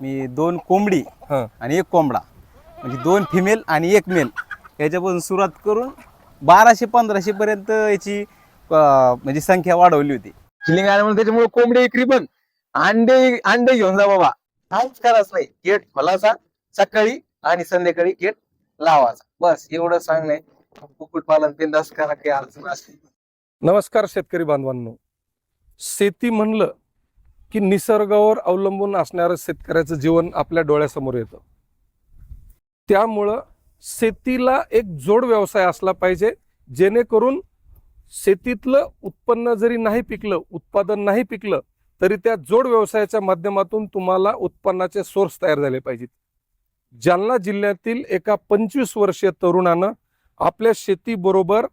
मी दोन कोंबडी हां. आणि एक कोंबडा. म्हणजे दोन फिमेल आणि एक मेल याच्यापासून सुरुवात करून बाराशे पंधराशे पर्यंत याची अं, म्हणजे संख्या वाढवली होती. चिलिंग आल्यामुळे त्याच्यामुळे कोंबडी विक्री पण. अंडे अंडे घेऊन जा बाबा. काहीच करायचं नाही. गेट खोलायचा सकाळी आणि संध्याकाळी गेट लावायचा. बस एवढं सांगणे. कुक्कुट पालन बिंदास करा काही अडचण असते नमस्कार शेतकरी बांधवांनो. शेती म्हणलं की निसर्गावर अवलंबून असणारं शेतकऱ्याचं जीवन आपल्या डोळ्यासमोर येतं. त्यामुळं शेतीला एक जोड व्यवसाय असला पाहिजे जेणेकरून शेतीतलं उत्पन्न जरी नाही पिकलं उत्पादन नाही पिकलं तरी त्या जोड व्यवसायाच्या माध्यमातून तुम्हाला उत्पन्नाचे सोर्स तयार झाले पाहिजेत. जालना जिल्ह्यातील एका पंचवीस वर्षीय तरुणानं आपल्या शेतीबरोबर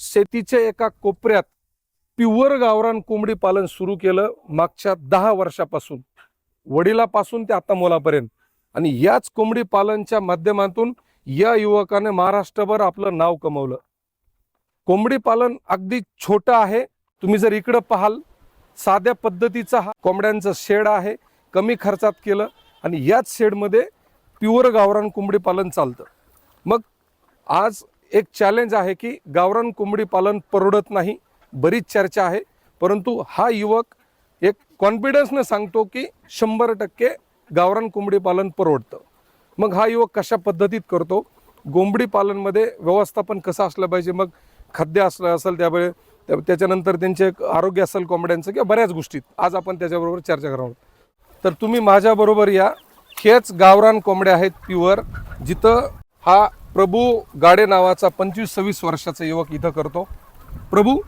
शेतीच्या एका कोपऱ्यात प्युअर गावरान कोंबडी पालन सुरू केलं मागच्या दहा वर्षापासून. वडिलापासून ते आता मुलापर्यंत. आणि याच कोंबडी पालनच्या माध्यमातून या युवकाने महाराष्ट्रभर आपलं नाव कमवलं. कोंबडी पालन अगदी छोटं आहे. तुम्ही जर इकडं पाहाल साध्या पद्धतीचा हा कोंबड्यांचं शेड आहे. कमी खर्चात केलं आणि याच शेडमध्ये प्युअर गावरान कोंबडी पालन चालतं. मग आज एक चॅलेंज आहे की गावरान कोंबडी पालन परवडत नाही. बरीच चर्चा आहे. परंतु हा युवक एक कॉन्फिडन्सनं सांगतो की शंभर टक्के गावरान कोंबडी पालन परवडतं. मग हा युवक कशा पद्धतीत करतो? कोंबडी पालनमध्ये व्यवस्थापन कसं असलं पाहिजे? मग खाद्य असलं असेल त्यावेळे त्या- त्याच्यानंतर त्यांचे एक आरोग्य असेल कोंबड्यांचं किंवा बऱ्याच गोष्टीत. आज आपण त्याच्याबरोबर चर्चा करणार आहोत. तर तुम्ही माझ्याबरोबर या. हेच गावरान कोंबड्या आहेत प्युअर. जिथं हा प्रभू गाडे नावाचा पंचवीस सव्वीस वर्षाचा युवक इथं करतो. प्रभू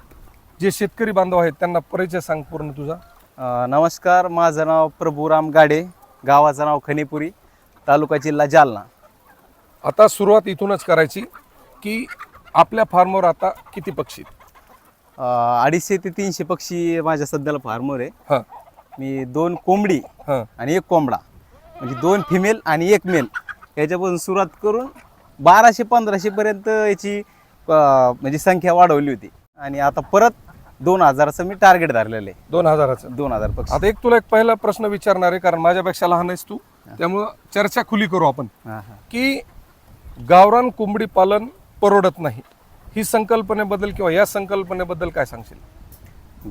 जे शेतकरी बांधव आहेत त्यांना परिचय सांग पूर्ण तुझा. अं, नमस्कार माझं नाव प्रभुराम गाडे गावाचं नाव खनिपुरी तालुका जिल्हा जालना. आता सुरुवात इथूनच करायची की आपल्या फार्मवर आता किती पक्षी आहेत? अं, अडीचशे ते तीनशे पक्षी माझ्या सध्याला फार्मवर आहे. हां. मी दोन कोंबडी हां. आणि एक कोंबडा. म्हणजे दोन फिमेल आणि एक मेल याच्यापासून सुरुवात करून बाराशे पंधराशे पर्यंत याची अं, म्हणजे संख्या वाढवली होती. आणि आता परत दोन हजाराचं मी टार्गेट धरलेलं आहे. दोन हजाराचं. दोन हजार पक्षी. आता एक तुला एक पहिला प्रश्न विचारणार आहे कारण माझ्यापेक्षा लहान आहेस तू. त्यामुळं चर्चा खुली करू आपण. हां हां. की गावरान कोंबडी पालन परवडत नाही. ही संकल्पनेबद्दल किंवा या संकल्पनेबद्दल काय सांगशील?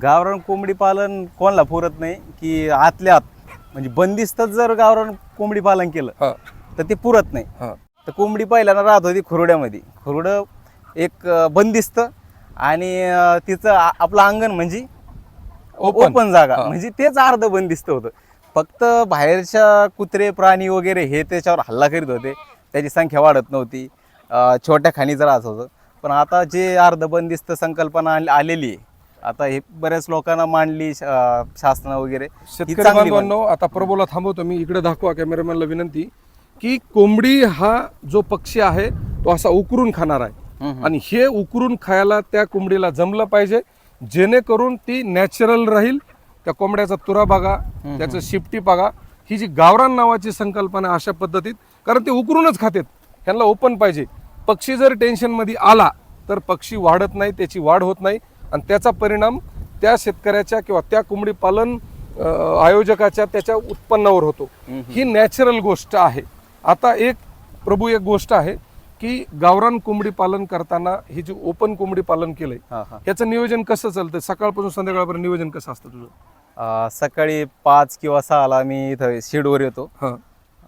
गावरान कोंबडी पालन कोणाला पुरत नाही की आतल्या आत. म्हणजे बंदिस्त जर गावरान कोंबडी पालन केलं हां. तर ते पुरत नाही. हां. तर कोंबडी पहिल्यांदा राहत होती खुरड्यामध्ये. खुरडं एक अं, बंदिस्त आणि अं, तिचं आ- आपलं अंगण म्हणजे Open. ओपन जागा. हा. म्हणजे तेच अर्ध बंदिस्त होतं. फक्त बाहेरच्या कुत्रे प्राणी वगैरे हे त्याच्यावर हल्ला करीत होते. त्याची संख्या वाढत नव्हती. अं, छोट्या खाणीचं राहत होतं. पण आता जे अर्ध बंदिस्त संकल्पना आल- आलेली आहे आता हे बऱ्याच लोकांना मांडली शासन वगैरे. ही शेतकरी चांगली बांधवांनो आता प्रभूला थांबवतो. मी इकडे दाखवा कॅमेरामॅनला विनंती की कोंबडी हा जो पक्षी आहे तो असा उकरून खाणार आहे. आणि हे उकरून खायला त्या कोंबडीला जमलं पाहिजे जेणेकरून ती नॅचरल राहील. त्या कोंबड्याचा तुरा बघा त्याचं शिफ्टी बघा. ही जी गावरान नावाची संकल्पना अशा पद्धतीत कारण ते उकरूनच खातात. ह्यांना ओपन पाहिजे. पक्षी जर टेन्शनमध्ये आला तर पक्षी वाढत नाही त्याची वाढ होत नाही. आणि त्याचा परिणाम त्या शेतकऱ्याच्या किंवा त्या कोंबडी पालन आयोजकाच्या त्याच्या उत्पन्नावर होतो. ही नॅचरल गोष्ट आहे. आता एक प्रभू एक गोष्ट आहे. की गावरान कोंबडी पालन करताना ही जी ओपन कोंबडी पालन केलंय हा हा. याचं नियोजन कसं चालतं सकाळपासून संध्याकाळपर्यंत नियोजन कसं असतं तुझं? अं, सकाळी पाच किंवा सहाला मी इथं शेडवर येतो. हां.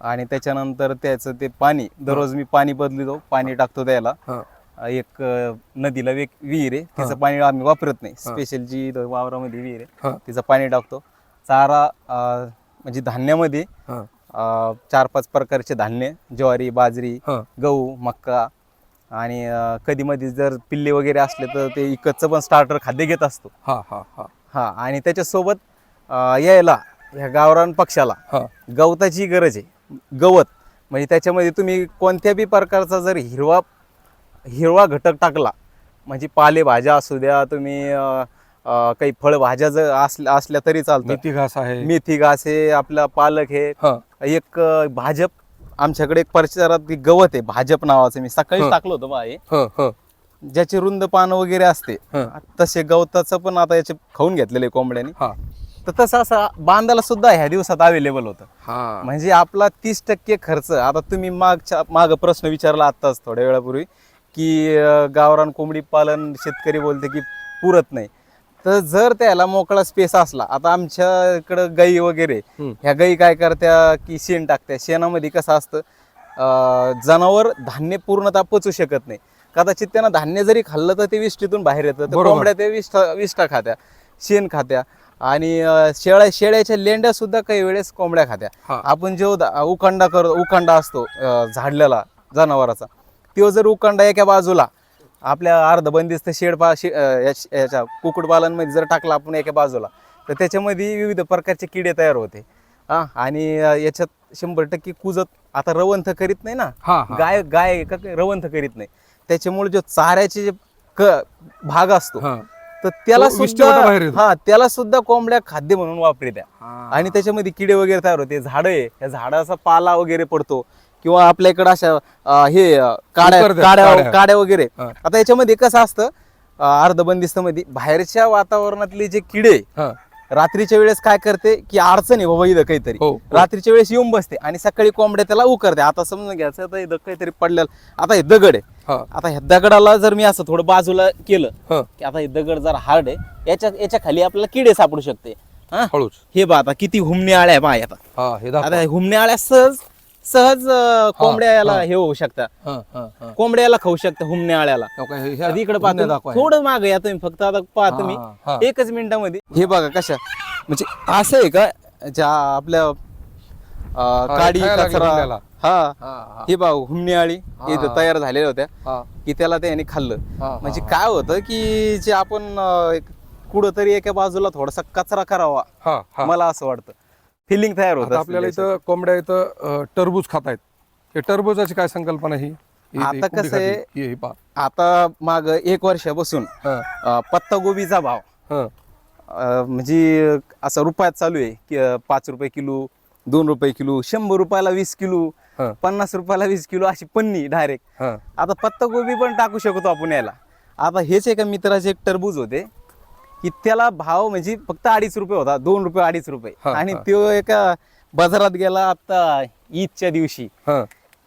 आणि त्याच्यानंतर त्याचं ते पाणी दररोज मी पाणी बदलतो पाणी टाकतो त्याला. हां. एक अं, नदीला एक विहीर आहे. तिचं पाणी आम्ही वापरत नाही. स्पेशल जी इथं वावरामध्ये विहीर आहे तिचं पाणी टाकतो. चारा अं, म्हणजे धान्यामध्ये हां. चार पाच प्रकारचे धान्य ज्वारी बाजरी गहू मक्का आणि कधी मध्ये जर पिल्ले वगैरे असले तर ते इकडचं पण स्टार्टर खाद्य घेत असतो. हां हां हां. हा आणि त्याच्यासोबत यायला ह्या गावरान पक्षाला गवताची गरज आहे. गवत म्हणजे त्याच्यामध्ये तुम्ही कोणत्या बी प्रकारचा जर हिरवा हिरवा घटक टाकला म्हणजे पालेभाज्या असू द्या तुम्ही काही फळभाज्या जर असल्या असल्या तरी चालतं. मेथी घास आहे. मेथी घास आहे आपला पालक हे हां. एक भाजप आमच्याकडे एक परिसरात एक गवत आहे भाजप नावाचं. मी सकाळी हं. टाकलं होतं बा हे. हां हां. ज्याचे रुंद पान वगैरे असते. हं. तसे गवताचं पण आता याचे खाऊन घेतलेले कोंबड्यानी. हां. तर तसं असं बांधायला सुद्धा ह्या दिवसात अवेलेबल होतं. हा. म्हणजे आपला तीस टक्के खर्च आता तुम्ही मागच्या माग प्रश्न विचारला आत्ताच थोड्या वेळापूर्वी की अं, गावरान कोंबडी पालन शेतकरी बोलते की पुरत नाही. तर जर त्याला मोकळा स्पेस असला आता आमच्या इकडं गाई वगैरे. ह्या गाई काय करत्या की शेण टाकत्या शेणामध्ये कसं असतं जनावर धान्य पूर्णतः पचू शकत नाही कदाचित त्यांना धान्य जरी खाल्लं तर ते विष्टीतून बाहेर येतं तर. कोंबड्या ते विष्ठा विष्ठा खात्या शेण खात्या आणि शेळ्या शेळ्याच्या लेंड्या सुद्धा काही वेळेस कोंबड्या खात्या. आपण जेव्हा उकांडा कर उकांडा असतो झाडलेला जनावराचा तो जर उकांडा एका बाजूला आपल्या अर्ध बंदिस्त शेड पा शे याच्या कुक्कुटपालनमध्ये जर टाकला आपण एका बाजूला तर त्याच्यामध्ये विविध प्रकारचे किडे तयार होते हा आणि याच्यात शंभर टक्के कुजत आता रवंथ करीत नाही ना. गाय गाय का रवंथ करीत नाही त्याच्यामुळे जो चाऱ्याचे जे क भाग असतो हा. तर त्याला सुद्धा. हा त्याला सुद्धा कोंबड्या खाद्य म्हणून वापरित्या हा. आणि त्याच्यामध्ये किडे वगैरे तयार होते झाडं आहे या झाडाचा पाला वगैरे पडतो किंवा आपल्या इकडं अशा अं, हे अं, काड्या उकरत्या, काड्या काड्या. काड्या वगैरे हा. आता याच्यामध्ये कसं असतं अर्धबंदिस्त मध्ये बाहेरच्या वातावरणातले जे किडे हा. रात्रीच्या वेळेस काय करते की अडचण आहे बाबा इथं काहीतरी हो, हो. रात्रीच्या वेळेस येऊन बसते आणि सकाळी कोंबड्या त्याला उकरते आता समजून घ्यायचं तर इथं काहीतरी पडलेलं आता हे दगड आहे हा. आता ह्या दगडाला जर मी असं थोडं बाजूला केलं हा. की आता हे दगड जर हार्ड आहे याच्या याच्या खाली आपल्याला किडे सापडू शकते हा हळूच हे बा आता किती हुमणी आळ्या पहा आता हा हे दाखवा. आता हे हुमणी आळ्या सहज सहज अं, कोंबड्या याला हा. होऊ शकता हा, हा, हा. कोंबड्या याला खाऊ शकता हुमणी आळ्याला हो काय, हे- ह्या आधी इकडे पाहतो दाखवा. थोडं मागे या तुम्ही फक्त आता पाहा तुम्ही हा, हा. एकच मिनिटामध्ये हे बघा कशा म्हणजे असं आहे का ज्या आपल्या अं, हा, काडी खायला लागले कचरा हुमण्याला. हा हा, हा. हे बघा हुमणी आळी हे इथं. तयार झालेल्या होत्या हा, की त्याला त्याने खाल्लं हा, म्हणजे. काय होतं की जे आपण कुठंतरी एका बाजूला थोडासा कचरा करावा हा, हा. मला असं वाटतं फिलिंग तयार होत आता आपल्याला इथं कोंबड्या इथं टरबूज खातायत हे टरबूजाची काय संकल्पना ही आता कसं आहे- खाती. ही- ही पहा. आता माग एक वर्षापासून अं, पत्तागोबीचा भाव हा. अं, म्हणजे असं रुपयात चालू आहे की अं, पाच रुपये किलो दोन रुपये किलो शंभर रुपयाला वीस किलो हा. पन्नास रुपयाला वीस किलो अशी पन्नी डायरेक्ट हा. आता पत्तागोबी पण टाकू शकतो आपण याला आता हेच एका मित्राचे एक टरबूज होते की त्याला भाव म्हणजे फक्त अडीच रुपये होता दोन रुपये अडीच रुपये हा, आणि हा. तो एका बाजारात गेला आता ईदच्या दिवशी हा.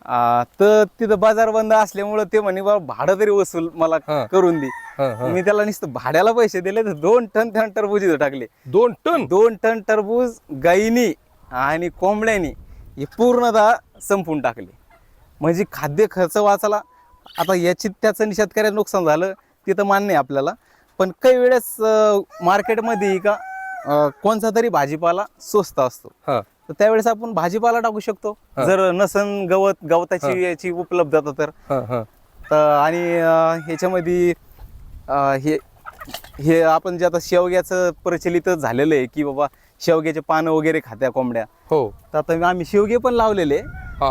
आ, तर तिथं बाजार बंद असल्यामुळं ते म्हणे बा भाडं तरी वसूल मला हा. करून दे हा, हा. मी त्याला नुसतं भाड्याला पैसे दिले तर दोन टन टन टरबूज इथं टाकले दोन टन दोन टन टरबूज गाईनी आणि कोंबड्यानी हे पूर्णतः संपून टाकले म्हणजे खाद्य खर्च वाचला आता याची त्याचं शेतकऱ्याचं नुकसान झालं तिथं मान्य आहे आपल्याला पण काही वेळेस मार्केटमध्ये का कोणता तरी भाजीपाला स्वस्त असतो. तर त्यावेळेस आपण भाजीपाला टाकू शकतो. जर नसन गवत. गवताची याची उपलब्धता तर हा, हा. आणि ह्याच्यामध्ये हे हे आपण जे आता शेवग्याचं प्रचलितच झालेलं आहे की बाबा शेवग्याचे पानं वगैरे खात्या कोंबड्या हो तर आता आम्ही शेवगे पण लावलेले.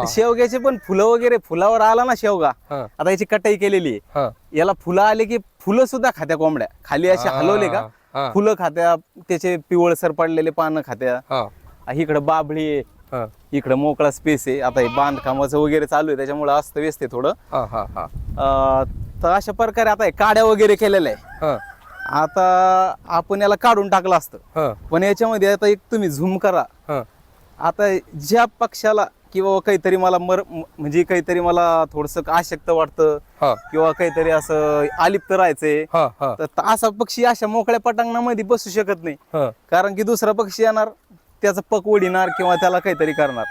शेवग्याचे पण फुलं वगैरे फुलावर आला ना शेवगा. आता याची कटाई केलेली आहे. याला फुलं आले की फुलं सुद्धा खात्या कोंबड्या. खाली असे हलवले का. फुलं खात्या त्याचे पिवळसर पडलेले पानं खात्या. इकडं बाभळी आहे. हा. इकडं मोकळा स्पेस आहे. आता हे बांधकामाचं वगैरे चालू आहे त्याच्यामुळे असतं व्यस्त आहे थोडं. तर अशा प्रकारे आता काड्या वगैरे केलेल्या आहे. आता आपण याला काढून टाकलं असतं. पण याच्यामध्ये आता एक तुम्ही झूम करा. आता ज्या पक्षाला किंवा काहीतरी मला मर म्हणजे काहीतरी मला थोडस आशक्त वाटतं. हा, किंवा काहीतरी असं आलिप्त राहायचंय. हा, हा, तर असा पक्षी अशा मोकळ्या पटांगणामध्ये बसू शकत नाही. हा. कारण की दुसरा पक्षी येणार त्याचा पक ओढिणार किंवा त्याला काहीतरी करणार.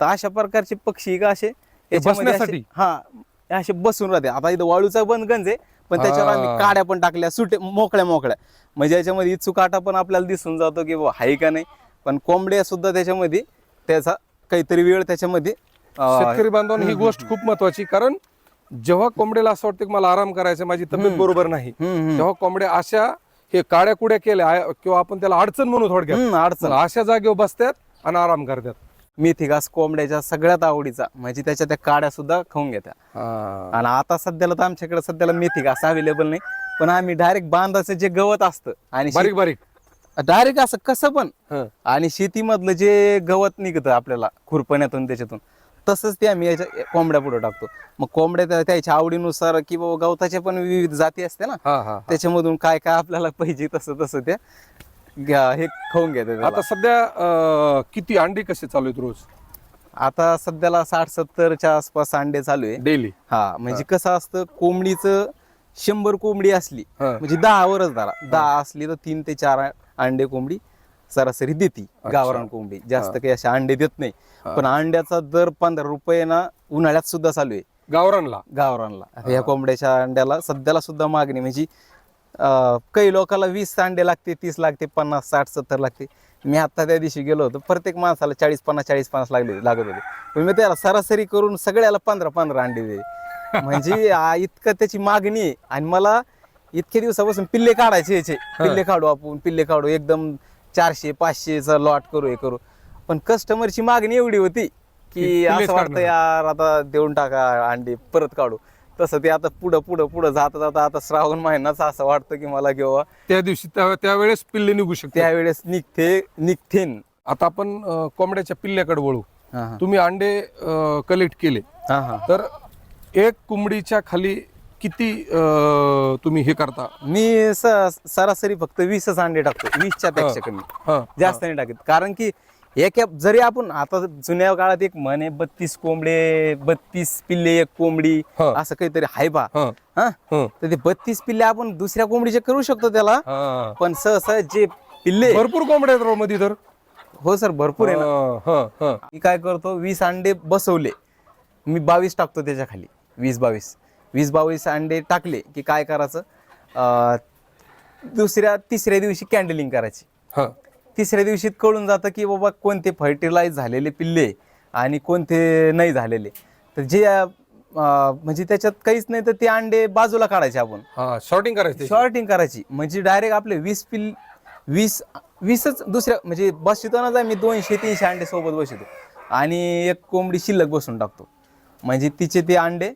तर अशा प्रकारचे पक्षी का असे याच्यामध्ये असे- बसण्यासाठी? हा हे असे बसून राहते. आता इथं वाळूचा बंद गंज आहे पण त्याच्यावर आम्ही हा. काड्या पण टाकल्या सुटे मोकळ्या मोकळ्या. म्हणजे याच्यामध्ये इचुकाटा पण आपल्याला दिसून जातो की बुवा आहे का नाही? पण कोंबड्या सुद्धा त्याच्यामध्ये त्याचा काहीतरी वेळ त्याच्यामध्ये शेतकरी बांधवांनी ही गोष्ट खूप महत्वाची कारण जेव्हा कोंबड्याला असं वाटतं की मला आराम करायचा माझी तब्येत. बरोबर नाही. तेव्हा कोंबड्या अशा हे काड्या कुड्या केल्या किंवा आपण त्याला अडचण म्हणू थोडक्यात अडचण अशा जागेवर बसतात आणि आराम करतात मेथी घास कोंबड्याच्या सगळ्यात आवडीचा म्हणजे त्याच्या त्या काड्या सुद्धा खाऊन घेत्या. आणि आता सध्याला तर आमच्याकडे सध्याला मेथी घास अवेलेबल नाही पण आम्ही डायरेक्ट बांधाचं जे गवत असतं आणि बारीक बारीक डायरेक्ट असं कसं पण. हा. आणि शेतीमधलं जे गवत निघतं आपल्याला खुरपण्यातून त्याच्यातून तसंच ते आम्ही याच्या कोंबड्या पुढे टाकतो. मग कोंबड्या त्या- त्याच्या आवडीनुसार की बाबा गवताच्या पण विविध जाती असते ना हा हा हा. त्याच्यामधून काय काय आपल्याला पाहिजे तसं तसं त्या घ्या- हे खाऊन घेते आता सध्या अं, किती अंडे कसे चालू आहेत रोज? आता सध्याला साठ सत्तरच्या आसपास अंडे चालू आहे. डेली? हा म्हणजे कसं असतं कोंबडीचं शंभर कोंबडी असली हा. म्हणजे दहा वरच धरा. दहा असली तर तीन ते चार अंडे कोंबडी सरासरी देते गावरान कोंबडी. जास्त काही असे अंडे देत नाही. पण अंड्याचा दर पंधरा रुपये ना उन्हाळ्यात सुद्धा चालू आहे. गावरानला? गावरानला. या कोंबड्याच्या अंड्याला सध्याला सुद्धा मागणी म्हणजे काही लोकांना वीस अंडे लागते तीस लागते पन्नास साठ सत्तर लागते. मी आता त्या दिवशी गेलो होतो प्रत्येक माणसाला चाळीस पन्नास चाळीस पन्नास लागले लागत होते. पण मी त्याला सरासरी करून सगळ्याला पंधरा पंधरा अंडे दिले. म्हणजे इतकं त्याची मागणी आहे. आणि मला इतके दिवसापासून पिल्ले काढायचे याचे. पिल्ले काढू आपण पिल्ले काढू. एकदम चारशे पाचशेचा लॉट करू हे करू. पण कस्टमरची मागणी एवढी होती की पिल्लेच असं वाटतं काढणार. यार आता देऊन टाका अंडे परत काढू. तसं ते आता पुढं पुढं पुढं जाता जाता आता श्रावण महिनाच असं वाटतं की मला किंवा त्या दिवशी त्या- त्यावेळेस पिल्ले निघू शकते त्यावेळेस निघते निघतेन. आता आपण अं, कोंबड्याच्या पिल्ल्याकडे वळू. तुम्ही अंडे कलेक्ट केले. हा हा. तर एक कोंबडीच्या खाली किती अं, तुम्ही हे करता? मी स- सरासरी फक्त वीसच अंडे टाकतो. वीसच्या पेक्षा कमी. हा. जास्त नाही टाकत. कारण की एक जरी आपण आता जुन्या काळात एक म्हणे बत्तीस कोंबडे बत्तीस पिल्ले एक कोंबडी हा. असं काहीतरी हाय बा. हा. हा? हा. तर ते बत्तीस पिल्ले आपण दुसऱ्या कोंबडीचे करू शकतो त्याला. हा. पण सहसा जे पिल्ले भरपूर कोंबड्या आहेत रावमध्ये तर. हो सर भरपूर आहे ना. हा, हा, हा. मी काय करतो वीस अंडे बसवले. मी बावीस टाकतो त्याच्याखाली. वीस बावीस. वीस बावीस अंडे टाकले की काय करायचं? अं, दुसऱ्या तिसऱ्या दिवशी कॅन्डलिंग करायची. हा. तिसऱ्या दिवशी कळून जातं की बाबा कोणते फर्टिलाइज झालेले पिल्ले आणि कोणते नाही झालेले. तर जे अं, म्हणजे त्याच्यात काहीच नाही तर ते अंडे बाजूला काढायचे आपण. हा शॉर्टिंग करायचं त्याची. शॉर्टिंग करायची. म्हणजे डायरेक्ट आपले वीस पिल वीस वीसच दुसऱ्या म्हणजे बसतो ना मी दोनशे तीनशे अंडे सोबत बसतो. आणि एक कोंबडी शिल्लक बसून टाकतो. म्हणजे तिचे ते अंडे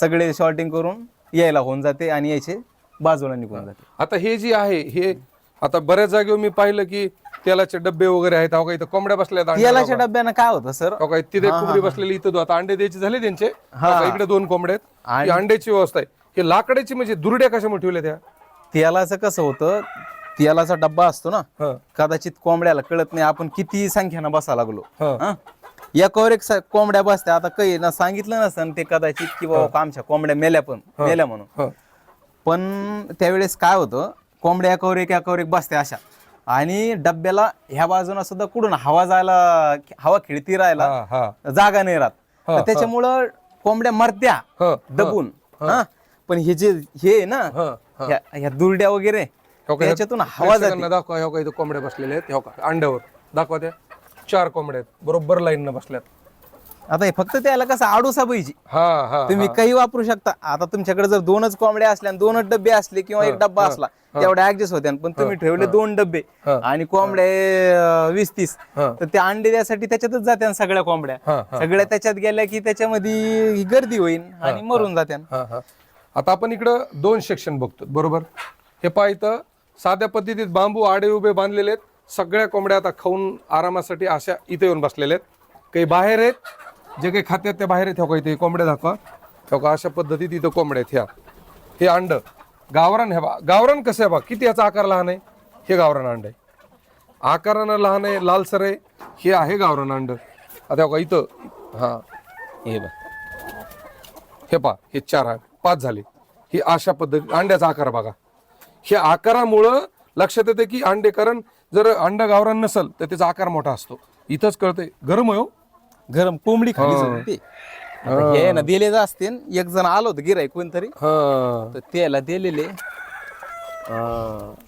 सगळे शॉर्टिंग करून यायला होऊन जाते आणि यायचे बाजूला निघून जाते. आता हे जे आहे हे आता बऱ्याच जागेवर मी पाहिलं की तेलाचे डब्बे वगैरे आहेत. अहो काही कोंबड्या बसल्या आहेत अंड्याला तेलाच्या डब्यानं काय होतं सर? अहो तिथे कोंबडी बसलेली इथं दो- आता अंडे द्यायचे झाले त्यांचे. हा. आता इकडे दोन कोंबड्या आहेत. आणि- ही अंड्याची व्यवस्था आहे. हे लाकडाची म्हणजे दुर्ड्या कशामुळे ठेवल्या त्या? तेलाचं कसं होतं तेलाचा डब्बा असतो ना हा, कदाचित कोंबड्याला कळत नाही आपण किती संख्येनं बसा लागलो. हा. हा? एकावर एक स- कोंबड्या बसत्या. आता काही ना सांगितलं नसतं ते कदाचित की बाबा आमच्या कोंबड्या मेल्या पण मेल्या म्हणून. हा. पण त्यावेळेस काय होतं कोंबड्या एकावर एक एकावर एक बसत्या अशा. आणि डब्याला ह्या बाजूला सुद्धा कुठून हवा जायला हवा खिळती राहायला हा, हा. जागा नाही राहत. हा, तर त्याच्यामुळं कोंबड्या मरत्या हा, दबून. हा. पण हे जे हे आहे ना हा, हा. ह्या ह्या दुरड्या वगैरे हो का? त्याच्यातून हवा प्रेक्षकांना जाते दाखवा हो का इथं कोंबड्या बसलेल्या आहेत हो का अंड्यावर. दाखवा त्या. चार कोंबड्या आहेत. बरोबर लाईन बसल्यात. आता हे फक्त त्याला कसं आडूसा पाहिजे हा हा तुम्ही काही वापरू शकता. आता तुमच्याकडे जर दोनच कोंबड्या असल्या आणि दोनच डबे असले किंवा एक डब्बा असला तेवढ्या ऍडजस्ट होत्या. पण तुम्ही ठेवले दोन डबे. आणि कोंबड्या वीस तीस. तर ते अंडे द्यासाठी त्याच्यातच जात्या सगळ्या कोंबड्या. सगळ्या त्याच्यात गेल्या की त्याच्यामध्ये ही गर्दी होईल आणि मरून जात्या आता आपण इकडं दोन सेक्शन बघतो. बरोबर? हे पहा इथं साध्या पद्धतीत बांबू आडे उभे बांधलेले आहेत. सगळ्या कोंबड्या आता खाऊन आरामासाठी अशा इथे येऊन बसलेल्या आहेत. काही बाहेर आहेत जे काही खात्यात त्या बाहेर आहेत. हो का इथे कोंबड्या दाखवा. हो का अशा पद्धतीत इथं कोंबड्या आहेत. ह्या. हे अंड. गावरान हे बा गावरान कसं आहे बा? किती याचा आकार लहान आहे? हे गावरान अंड आहे. आकारानं लहान आहे लालसर आहे. हे आहे गावरान अंड. आता का इथं. हां. हे बा हे पहा हे चार आहे. पाच झाले. ही अशा पद्धती अंड्याचा आकार बघा. हे आकारामुळं लक्षात येते की अंडे कारण जर अंड गावरान नसल तर त्याचा आकार मोठा असतो. इथंच कळतंय. गरम आहे हो. गरम कोंबडी खाली हा. होती ते. आता हे ना दिले असते एक जण आलो होतं गिराय कोणतरी. हा. तर त्याला दिलेले.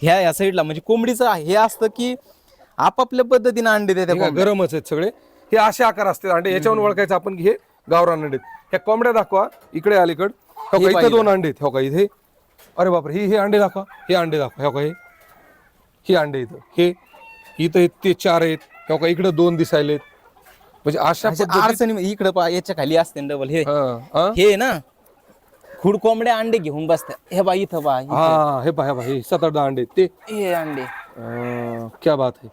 ह्या या साईडला म्हणजे कोंबडीचं हे असतं की आपापल्या पद्धतीने अंडे देतात हे काय गरमच आहेत सगळे? हे असे आकार असते अंडे याच्यावरून ओळखायचं आपण की हे गावरान अंडे आहेत. ह्या कोंबड्या दाखवा. इकडे अलीकड. हो का इथे दोन अंडे आहेत. हो का इथे? अरे बापरे हे हे अंडे दाखवा. हे अंडे दाखवा. हो का हे? हे अंडे इथं. हे इथं ते चार आहेत. हो का इकडे दोन दिसायलेत म्हणजे अशा पद्धतीत अडचणी इकडे पहा याच्या खाली असते डबल हे हा, हा? हे ना खुड कोंबड्या अंडे घेऊन बसत्या हे बा इथं बा. हा हे पहा हे पहा हे सात आठ दहा अंडे आहेत. ते. हे अंडे. अं, क्या बात है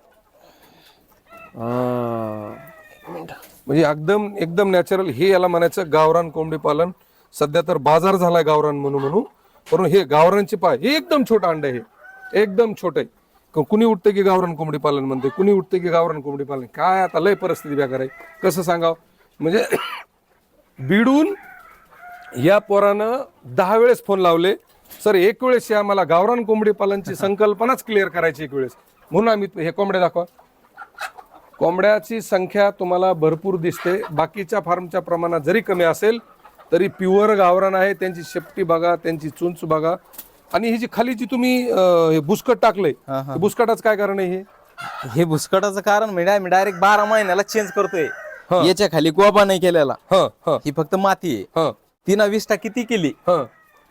अं, म्हणजे एकदम एकदम नॅचरल हे याला म्हणायचं गावरान कोंबडी पालन. सध्या तर बाजार झालाय गावरान म्हणून म्हणून. पण हे गावरांचे पाय हे एकदम छोटं अंड आहे. हे एकदम छोट आहे. क- कुणी उठते की गावरान कोंबडी पालन म्हणते कुणी उठते की गावरान कोंबडी पालन? काय आता लय परिस्थिती बेकार आहे. कसं सांगाव? म्हणजे बिडून या पोरानं दहा वेळेस फोन लावले सर एक वेळेस या मला गावरान कोंबडी पालनची संकल्पनाच क्लिअर करायची एक वेळेस. म्हणून आम्ही हे कोंबड्या दाखवा. कोंबड्याची संख्या तुम्हाला भरपूर दिसते. बाकीच्या फार्मच्या प्रमाणात जरी कमी असेल तरी प्युअर गावरान आहे त्यांची शेपटी बघा त्यांची चुंच बघा. आणि ही जी खाली जी तुम्ही अं, हे बुसकट टाकलंय हा, हा. हे बुसकटाचं काय कारण आहे हे? हे भुसकटाचं कारण म्हणजे आम्ही डायरेक्ट बारा महिन्याला चेंज करतोय. हा. याच्या खाली गोबा नाही केलेला. ह ह. ही फक्त माती आहे. ह. तिनं विष्ठा किती केली. ह.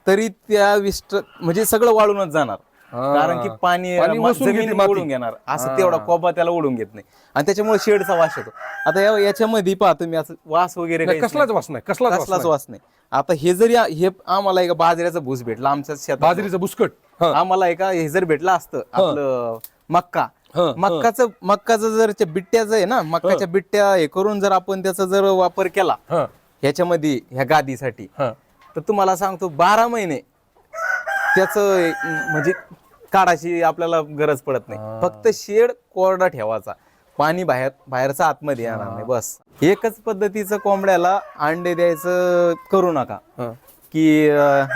तरी त्या विष्ठ म्हणजे सगळं वाळूनच जाणार. कारण की पाणी पाणी मा- वसून घेते जमीन माती. ओढून घेणार. असं. तेवढा कोबा त्याला ओढून घेत नाही. आणि त्याच्यामुळे शेडचा वास येतो. आता या- याच्यामध्ये पहा तुम्ही असं वास वगैरे नाही, काहीच कसलाच. वास नाही कसलाच वास कसलाच नाही. वास नाही. आता हे जरी आ- हे आम्हाला एका बाजऱ्याचा भूस भेटला आमच्या शेतात बाजरीचं बुसकट ह. आम्हाला एका हे जर भेटलं असतं आपलं मक्का. ह मक्काचं मक्काचं जर त्या बिट्ट्याचं आहे ना मक्काच्या बिट्ट्या हे करून जर आपण त्याचा जर वापर केला ह. ह्याच्यामध्ये ह्या गादीसाठी ह. तर तुम्हाला सांगतो बारा महिने त्याचं म्हणजे काढायची आपल्याला गरज पडत. नाही. फक्त शेड कोरडा ठेवायचा. पाणी बाहेर बाहेरचा आतमध्ये येणार नाही बस. एकच पद्धतीचं कोंबड्याला अंडे द्यायचं करू नका. की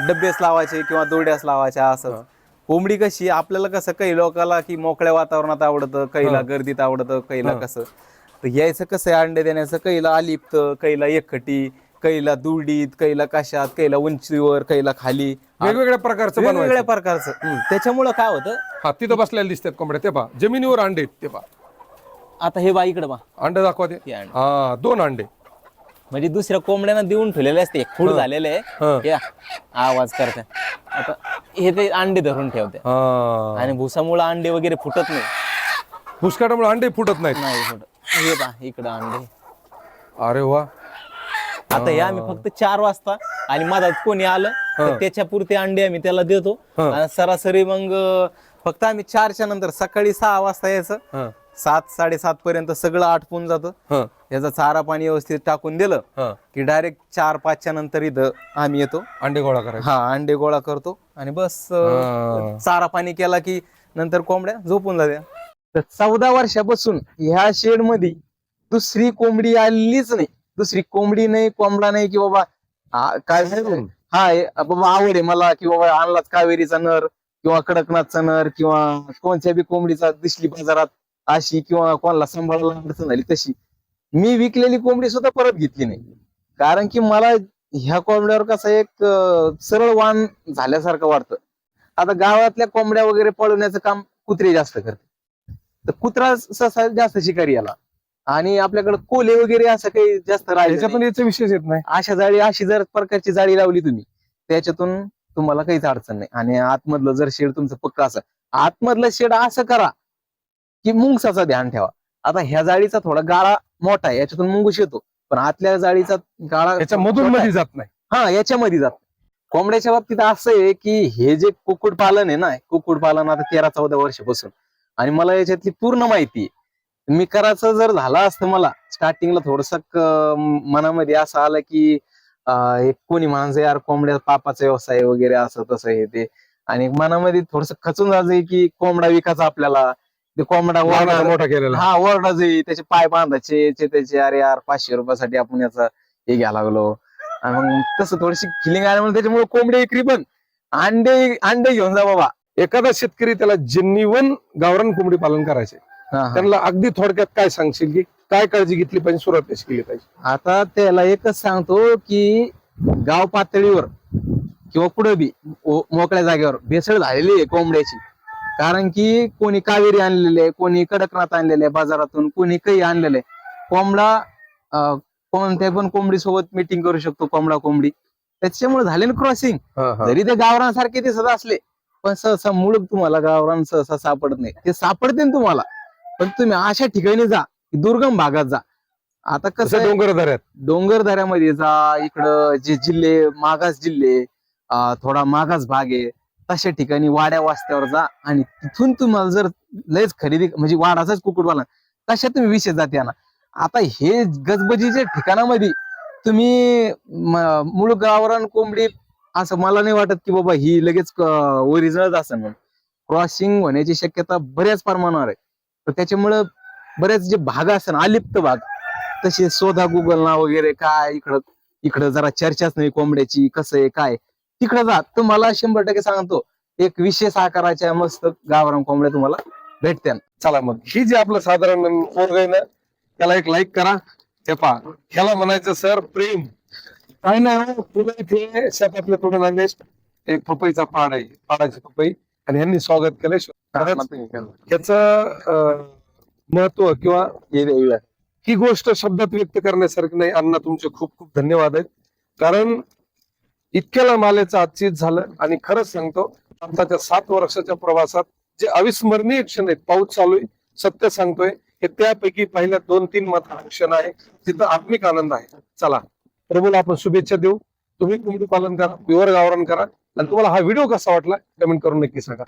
डब्बेच लावायचे किंवा दोड्याच लावायच्या असं कोंबडी कशी आपल्याला कसं काही लोकाला की मोकळ्या वातावरणात आवडतं काहीला गर्दीत आवडतं काहीला कसं. तर यायचं कसं अंडे देण्याचं काहीला अलिप्त काहीला एकखटी काहीला दुरडीत काहीला कशात काहीला उंचीवर काहीला खाली. वेगवेगळ्या प्रकारचं वेगवेगळ्या बनवायचं. प्रकारचं. त्याच्यामुळं काय होतं? हा तिथं बसलेले दिसतात कोंबड्या. ते पहा जमिनीवर अंडे आहेत ते पहा. आता हे बा इकडे बा. अंडे दाखवा ते. हे अंडे. हा दोन अंडे. म्हणजे दुसऱ्या कोंबड्यांना देऊन ठेवलेले असते. खूड झालेले हा. हे आवाज करते. आता हे ते अंडे धरून ठेवते. हा. आणि भुसामुळे अंडे वगैरे फुटत नाही. भुसकाटामुळे अंडे फुटत नाहीत. नाही फुटत. हे पा इकडं अंडे. अरे वा. आता हे आम्ही फक्त चार वाजता आणि मधात कोणी आलं तर त्याच्या पुरते अंडे आम्ही त्याला देतो. आणि सरासरी मग फक्त आम्ही चारच्या नंतर सकाळी सहा वाजता यायचं. सात साडेसात पर्यंत सगळं आटपून जातं. याचा चारा पाणी व्यवस्थित टाकून दिलं की डायरेक्ट चार पाचच्या नंतर इथं आम्ही येतो. अंडे गोळा करायचे. हा अंडे गोळा करतो. आणि बस. चारा पाणी केला की नंतर कोंबड्या झोपून जात्या. तर चौदा वर्षापासून ह्या शेडमध्ये दुसरी कोंबडी आलीच नाही. दुसरी कोंबडी नाही कोंबडा नाही की बाबा आ, काय हा बाबा आवड आहे मला की बाबा आणलाच कावेरीचा नर किंवा कडकनाथचा नर किंवा कोणत्या बी कोंबडीचा दिसली बाजारात अशी किंवा कोणाला सांभाळायला अडचण झाली तशी. मी विकलेली कोंबडी सुद्धा परत घेतली नाही. कारण की मला ह्या कोंबड्यावर कसं एक सरळ वाण झाल्यासारखं वाटतं. आता गावातल्या कोंबड्या वगैरे पळवण्याचं काम कुत्रे जास्त करते तर कुत्रा ससा जास्त शिकारी याला. आणि आपल्याकडे कोले वगैरे असं काही जास्त राहिलं. याचा विशेष येत नाही. अशा जाळी अशी जर प्रकारची जाळी लावली तुम्ही त्याच्यातून तुम्हाला काहीच अडचण नाही. आणि आतमधलं जर शेड तुमचं पक्क असं आतमधलं शेड असं करा की मुंगसाचं ध्यान ठेवा. आता ह्या जाळीचा थोडा गाळा मोठा आहे याच्यातून मुंगूस येतो. पण आतल्या जाळीचा गाळा याच्या मधून. मध्ये जात नाही. हा याच्यामध्ये जात कोंबड्याच्या बाबतीत असं आहे की हे जे कुक्कुट पालन आहे ना कुक्कुट पालन आता तेरा चौदा वर्षापासून. आणि मला याच्यातली पूर्ण माहिती आहे. मी करायचं जर झालं असतं मला स्टार्टिंगला थोडस मनामध्ये असं आलं की एक कोणी म्हणायचं यार कोंबड्या पापाचा व्यवसाय वगैरे असं तसं हे ते. आणि मनामध्ये थोडस खचून जायचं की कोंबडा विकायचा आपल्याला. ते कोंबडा वरडा- मोठा केलेला. हा ओरडायचे त्याचे पाय बांधायचे याचे त्याचे अरे यार पाचशे रुपयासाठी आपण याचा हे घ्या लागलो. आणि मग तसं थोडीशी फिलिंग आली म्हणून त्याच्यामुळे कोंबडी विक्री पण. अंडे अंडे घेऊन जा बाबा. एखादा शेतकरी त्याला जेन्युन गावरान कोंबडी पालन करायचे. त्यांना अगदी थोडक्यात काय सांगशील की काय काळजी घेतली पाहिजे सुरुवात कशी केली पाहिजे? आता त्याला एकच सांगतो की गाव पातळीवर किंवा कुठं बी मोकळ्या जागेवर भेसळ झालेली आहे कोंबड्याची. कारण की कोणी कावेरी आणलेले आहे कोणी कडकनाथ आणलेले आहे बाजारातून कोणी काही आणलेलं आहे. कोंबडा कोणत्या पण कोंबडी सोबत मिटिंग करू शकतो कोंबडा कोंबडी. त्याच्यामुळे झाले ना क्रॉसिंग जरी ते गावरांसारखे दिसत असले पण सहसा मूळ तुम्हाला गावरान सहसा सापडत नाही. ते सापडते ना तुम्हाला. पण तुम्ही अशा ठिकाणी जा की दुर्गम भागात जा. आता कसं डोंगर दऱ्यात डोंगर दऱ्यामध्ये जा इकडं जे जिल्हे मागास जिल्हे थोडा मागास भाग आहे तशा ठिकाणी वाड्या वास्त्यावर जा आणि तिथून तुम्हाला जर लयच खरेदी म्हणजे वाडाचाच कुकुटवाला तशा तुम्ही विषय जाते ना. आता हे गजबजीच्या ठिकाणामध्ये तुम्ही मूळ गावरान कोंबडी असं मला नाही वाटत की बाबा ही लगेच ओरिजिनल असेल म्हणून. क्रॉसिंग होण्याची शक्यता बऱ्याच प्रमाणावर आहे. तर त्याच्यामुळं बरेच जे भाग असतात अलिप्त भाग तसे शोधा गुगल ना वगैरे काय इकडं इकडं जरा चर्चाच नाही कोंबड्याची कसं आहे काय तिकडं जा तुम्हाला शंभर टक्के सांगतो एक विशेष आकाराच्या मस्त गावरान कोंबड्या तुम्हाला भेटत्या चला मग ही जी आपलं साधारण पोरग आहे ना त्याला एक लाईक करा. हे पहा ह्याला म्हणायचं सर प्रेम. काय नाही हो, तुला इथे शेतातले थोडं नांदेश एक पपईचा पाड आहे पाडाची पपई. आणि ह्यांनी स्वागत केलं. त्याच महत्त्व किंवा ही गोष्ट शब्दात व्यक्त करण्यासारखी नाही. अण्णा तुमचे खूप खूप धन्यवाद आहेत. कारण इतक्याला मालेचं आजचीच झालं. आणि खरंच सांगतो आताच्या सात वर्षाच्या प्रवासात जे अविस्मरणीय क्षण आहेत पाऊस चालू आहे सत्य सांगतोय हे त्यापैकी पहिल्या दोन तीन मत क्षण आहे. तिथं आत्मिक आनंद आहे. चला प्रभूला आपण शुभेच्छा देऊ. तुम्ही कुंबडी पालन करा प्युअर गावरण करा. आणि तुम्हाला हा व्हिडिओ कसा वाटला कमेंट करून नक्की सांगा.